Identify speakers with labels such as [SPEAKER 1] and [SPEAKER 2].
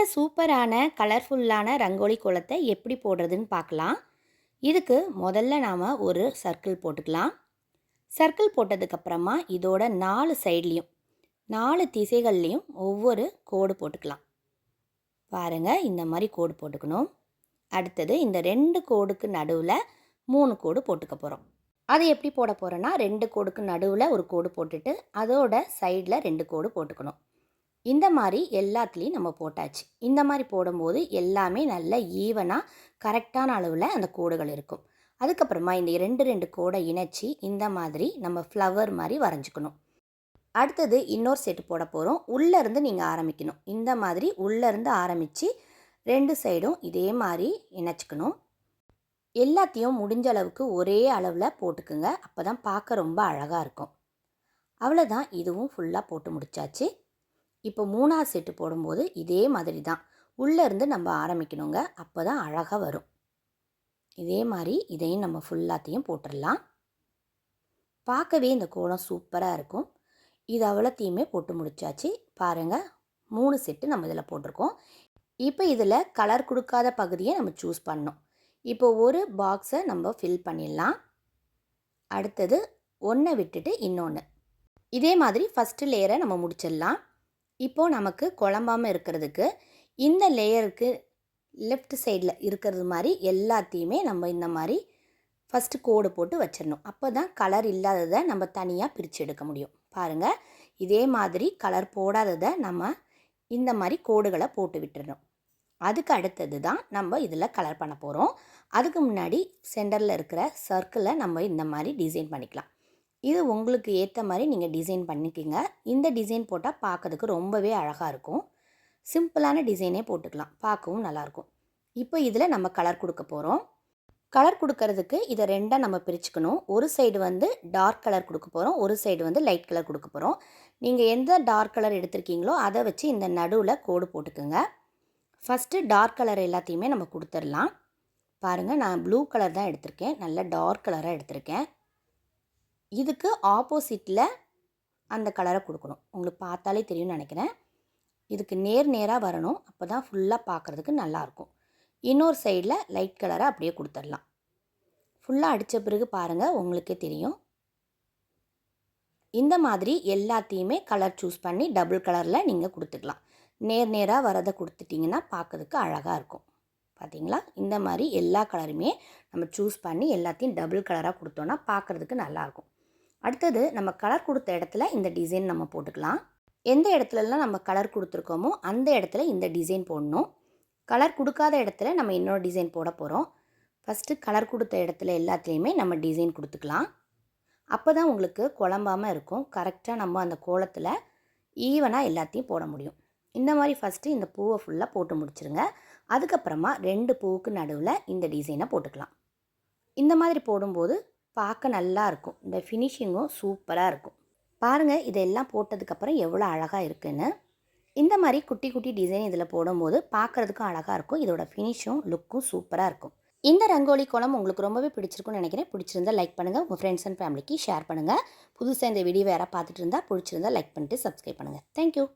[SPEAKER 1] இந்த சூப்பரான கலர்ஃபுல்லான ரங்கோலி கோலத்தை எப்படி போடுறதுன்னு பார்க்கலாம். இதுக்கு முதல்ல நாம் ஒரு சர்க்கிள் போட்டுக்கலாம். சர்க்கிள் போட்டதுக்கப்புறமா இதோட நாலு சைட்லேயும் நாலு திசைகள்லேயும் ஒவ்வொரு கோடு போட்டுக்கலாம். பாருங்கள் இந்த மாதிரி கோடு போட்டுக்கணும். அடுத்தது இந்த ரெண்டு கோடுக்கு நடுவில் மூணு கோடு போட்டுக்க போகிறோம் அது எப்படி போட போகிறோன்னா ரெண்டு கோடுக்கு நடுவில் ஒரு கோடு போட்டுட்டு அதோட சைடில் ரெண்டு கோடு போட்டுக்கணும். இந்த மாதிரி எல்லாத்துலேயும் நம்ம போட்டாச்சு. இந்த மாதிரி போடும்போது எல்லாமே நல்ல ஈவனாக கரெக்டான அளவில் அந்த கோடுகள் இருக்கும். அதுக்கப்புறமா இந்த ரெண்டு ரெண்டு கோடை இணைச்சி இந்த மாதிரி நம்ம ஃப்ளவர் மாதிரி வரைஞ்சிக்கணும். அடுத்தது இன்னொரு செட்டு போட போகிறோம் உள்ளேருந்து நீங்கள் ஆரம்பிக்கணும். இந்த மாதிரி உள்ளேருந்து ஆரம்பித்து ரெண்டு சைடும் இதே மாதிரி இணைச்சிக்கணும். எல்லாத்தையும் முடிஞ்ச அளவுக்கு ஒரே அளவில் போட்டுக்குங்க. அப்போ தான் பார்க்க ரொம்ப அழகாக இருக்கும். அவ்வளோதான் இதுவும் ஃபுல்லாக போட்டு முடிச்சாச்சு. இப்போ மூணாவது செட்டு போடும்போது இதே மாதிரி தான் உள்ளேருந்து நம்ம ஆரம்பிக்கணுங்க. அப்போ தான் அழகாக வரும். இதே மாதிரி இதையும் நம்ம ஃபுல்லாத்தையும் போட்டுடலாம் பார்க்கவே இந்த கோலம் சூப்பராக இருக்கும். இது அவ்வளோத்தையுமே போட்டு முடிச்சாச்சு. பாருங்கள் மூணு செட்டு நம்ம இதில் போட்டிருக்கோம். இப்போ இதில் கலர் கொடுக்காத பகுதியை நம்ம சூஸ் பண்ணோம் இப்போ ஒரு பாக்ஸை நம்ம ஃபில் பண்ணிடலாம். அடுத்தது ஒன்றை விட்டுட்டு இன்னொன்று இதே மாதிரி ஃபஸ்ட்டு லேயரை நம்ம முடிச்சிடலாம். இப்போது நமக்கு குழம்பாமல் இருக்கிறதுக்கு இந்த லேயருக்கு லெஃப்ட் சைடில் இருக்கிறது மாதிரி எல்லாத்தையுமே நம்ம இந்த மாதிரி ஃபஸ்ட்டு கோடு போட்டு வச்சிடணும். அப்போ தான் கலர் இல்லாததை நம்ம தனியாக பிரித்து எடுக்க முடியும். பாருங்கள் இதே மாதிரி கலர் போடாததை நம்ம இந்த மாதிரி கோடுகளை போட்டு விட்டுறணும். அதுக்கு அடுத்தது தான் நம்ம இதில் கலர் பண்ண போகிறோம் அதுக்கு முன்னாடி சென்டரில் இருக்கிற சர்க்கிளை நம்ம இந்த மாதிரி டிசைன் பண்ணிக்கலாம். இது உங்களுக்கு ஏற்ற மாதிரி நீங்கள் டிசைன் பண்ணிக்கிங்க. இந்த டிசைன் போட்டால் பார்க்கறதுக்கு ரொம்பவே அழகாக இருக்கும். சிம்பிளான டிசைனே போட்டுக்கலாம். பார்க்கவும் நல்லாயிருக்கும் இப்போ இதில் நம்ம கலர் கொடுக்க போகிறோம் கலர் கொடுக்கறதுக்கு இதை ரெண்டாக நம்ம பிரிச்சுக்கணும். ஒரு சைடு வந்து டார்க் கலர் கொடுக்க போகிறோம் ஒரு சைடு வந்து லைட் கலர் கொடுக்க போகிறோம் நீங்கள் எந்த டார்க் கலர் எடுத்திருக்கீங்களோ அதை வச்சு இந்த நடுவில் கோடு போட்டுக்குங்க. ஃபஸ்ட்டு டார்க் கலர் எல்லாத்தையுமே நம்ம கொடுத்துடலாம் பாருங்கள் நான் ப்ளூ கலர் தான் எடுத்திருக்கேன். நல்ல டார்க் கலராக எடுத்திருக்கேன். இதுக்கு ஆப்போசிட்டில் அந்த கலரை கொடுக்கணும். உங்களுக்கு பார்த்தாலே தெரியும்னு நினைக்கிறேன். இதுக்கு நேர் நேராக வரணும். அப்போ தான் ஃபுல்லாக பார்க்குறதுக்கு நல்லாயிருக்கும் இன்னொரு சைடில் லைட் கலரை அப்படியே கொடுத்துடலாம். ஃபுல்லாக அடித்த பிறகு பாருங்கள் உங்களுக்கே தெரியும். இந்த மாதிரி எல்லாத்தையுமே கலர் சூஸ் பண்ணி டபுள் கலரில் நீங்கள் கொடுத்துக்கலாம். நேர் நேராக வரதை கொடுத்துட்டிங்கன்னா பார்க்கறதுக்கு அழகாக இருக்கும். பார்த்தீங்களா இந்த மாதிரி எல்லா கலருமே நம்ம சூஸ் பண்ணி எல்லாத்தையும் டபுள் கலராக கொடுத்தோன்னா பார்க்குறதுக்கு நல்லாயிருக்கும் அடுத்தது நம்ம கலர் கொடுத்த இடத்துல இந்த டிசைன் நம்ம போட்டுக்கலாம். எந்த இடத்துலலாம் நம்ம கலர் கொடுத்துருக்கோமோ அந்த இடத்துல இந்த டிசைன் போடணும். கலர் கொடுக்காத இடத்துல நம்ம இன்னொரு டிசைன் போட போகிறோம் ஃபஸ்ட்டு கலர் கொடுத்த இடத்துல எல்லாத்துலேயுமே நம்ம டிசைன் கொடுத்துக்கலாம். அப்போ தான் உங்களுக்கு குழம்பாமல் இருக்கும். கரெக்டாக நம்ம அந்த கோலத்தில் ஈவனாக எல்லாத்தையும் போட முடியும். இந்த மாதிரி ஃபஸ்ட்டு இந்த பூவை ஃபுல்லாக போட்டு முடிச்சிருங்க. அதுக்கப்புறமா ரெண்டு பூவுக்கு நடுவில் இந்த டிசைனை போட்டுக்கலாம். இந்த மாதிரி போடும்போது பார்க்க நல்லா இருக்கும். இந்த ஃபினிஷிங்கும் சூப்பராக இருக்கும். பாருங்கள் இதெல்லாம் போட்டதுக்கப்புறம் எவ்வளோ அழகாக இருக்குன்னு. இந்த மாதிரி குட்டி குட்டி டிசைன் இதில் போடும்போது பார்க்குறதுக்கும் அழகாக இருக்கும். இதோட ஃபினிஷும் லுக்கும் சூப்பராக இருக்கும். இந்த ரங்கோலி கோலம் உங்களுக்கு ரொம்பவே பிடிச்சிருக்குன்னு நினைக்கிறேன். பிடிச்சிருந்தா லைக் பண்ணுங்கள் உங்கள் ஃப்ரெண்ட்ஸ் அண்ட் ஃபேமிலிக்கு ஷேர் பண்ணுங்கள் புதுசாக இந்த வீடியோ வேறு பார்த்துட்டு இருந்தால் பிடிச்சிருந்தா லைக் பண்ணிட்டு சப்ஸ்கிரைப் பண்ணுங்கள் தேங்க்யூ